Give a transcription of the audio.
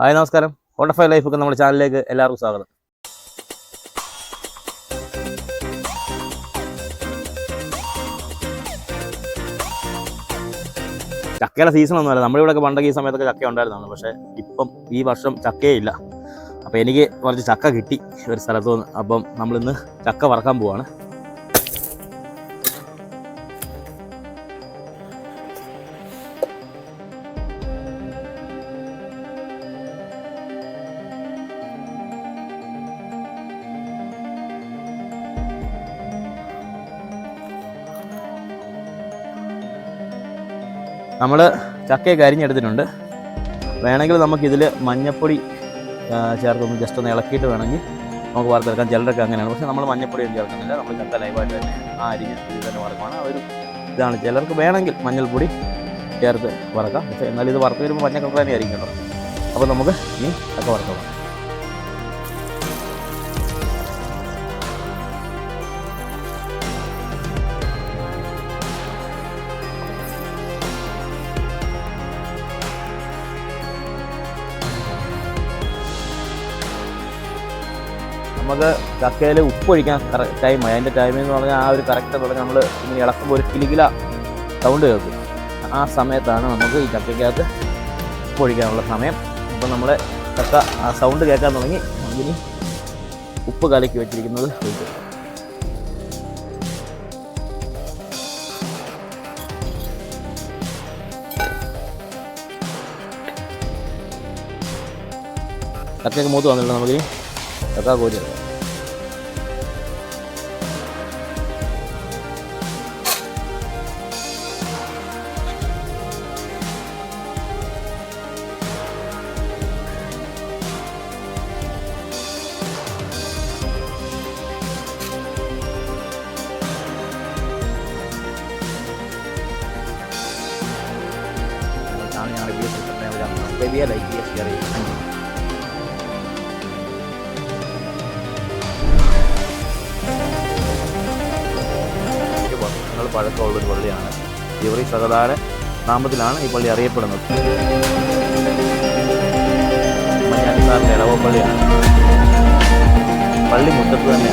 Hi നമസ്കാരം. വണ്ടർഫൈ life ഒക്കെ നമ്മുടെ ചാനലിലേക്ക് എല്ലാവർക്കും സ്വാഗതം. ചക്കയുടെ സീസൺ ഒന്നുമല്ല നമ്മളിവിടെ ഇവിടെയൊക്കെ പണ്ടൊക്കെ ഈ സമയത്തൊക്കെ ചക്ക ഉണ്ടായിരുന്നതാണ്. പക്ഷേ ഇപ്പം ഈ വർഷം ചക്കയേ ഇല്ല. അപ്പോൾ എനിക്ക് കുറച്ച് ചക്ക കിട്ടി ഒരു സ്ഥലത്തു നിന്ന്. അപ്പം നമ്മളിന്ന് ചക്ക വറക്കാൻ പോവാണ്. നമ്മൾ ചക്കയൊക്കെ അരിഞ്ഞെടുത്തിട്ടുണ്ട്. വേണമെങ്കിൽ നമുക്കിതിൽ മഞ്ഞപ്പൊടി ആ, ചേർത്തൊന്ന് ജസ്റ്റ് ഒന്ന് ഇളക്കിയിട്ട് വേണമെങ്കിൽ നമുക്ക് വറുത്തെടുക്കാം. ചിലരൊക്കെ അങ്ങനെയാണ്. പക്ഷേ നമ്മൾ മഞ്ഞപ്പൊടി ഒന്നും ചേർക്കുന്നില്ല. നമ്മൾ ചക്ക ലൈവായിട്ട് തന്നെ ആ അരിഞ്ഞ ഇതിൽ തന്നെ വറക്കുവാണ്. അതൊരു ഇതാണ്. ചിലർക്ക് വേണമെങ്കിൽ മഞ്ഞൾപ്പൊടി ചേർത്ത് വറക്കാം. പക്ഷേ എന്നാൽ ഇത് വറുത്ത് വരുമ്പോൾ മഞ്ഞ തന്നെ ആയിരിക്കും അപ്പോൾ നമുക്ക് ഇനി ചക്ക വറുക്കാം നമുക്ക് ചക്കയിൽ ഉപ്പൊഴിക്കാൻ ടൈമായി അതിന്റെ ടൈം എന്ന് പറഞ്ഞാൽ ആ ഒരു കറക്റ്റ് പറഞ്ഞാൽ നമ്മൾ ഇങ്ങനെ ഇളക്കുമ്പോൾ ഒരു കിലികില സൗണ്ട് കേൾക്കും. ആ സമയത്താണ് നമുക്ക് ഈ ചക്കയ്ക്കകത്ത് ഉപ്പൊഴിക്കാനുള്ള സമയം. അപ്പോൾ നമ്മൾ ചക്ക ആ സൗണ്ട് കേൾക്കാൻ തുടങ്ങി. നമുക്കിനി ഉപ്പ് കലക്കി വെച്ചിരിക്കുന്നത് ഒഴിക്കും മൂത്ത് വന്നിട്ടുണ്ട്. നമുക്കിനി ചക്ക കോരി ചാനൽ ഞങ്ങളുടെ വീഡിയോ സബ്സ്ക്രൈബ് ചെയ്യുക ലൈക്ക് ചെയ്യുക ഷെയർ ചെയ്യുക താങ്ക് യു അഞ്ച് വർഷങ്ങൾ പഴക്കമുള്ളൊരു പള്ളിയാണ്. ഇവറി സഹദാന നാമത്തിലാണ് ഈ പള്ളി അറിയപ്പെടുന്നത്. മഞ്ഞാടി സാറിന്റെ ഇടവ പള്ളിയാണ്. പള്ളി മുറ്റത്ത് കവറുകൾ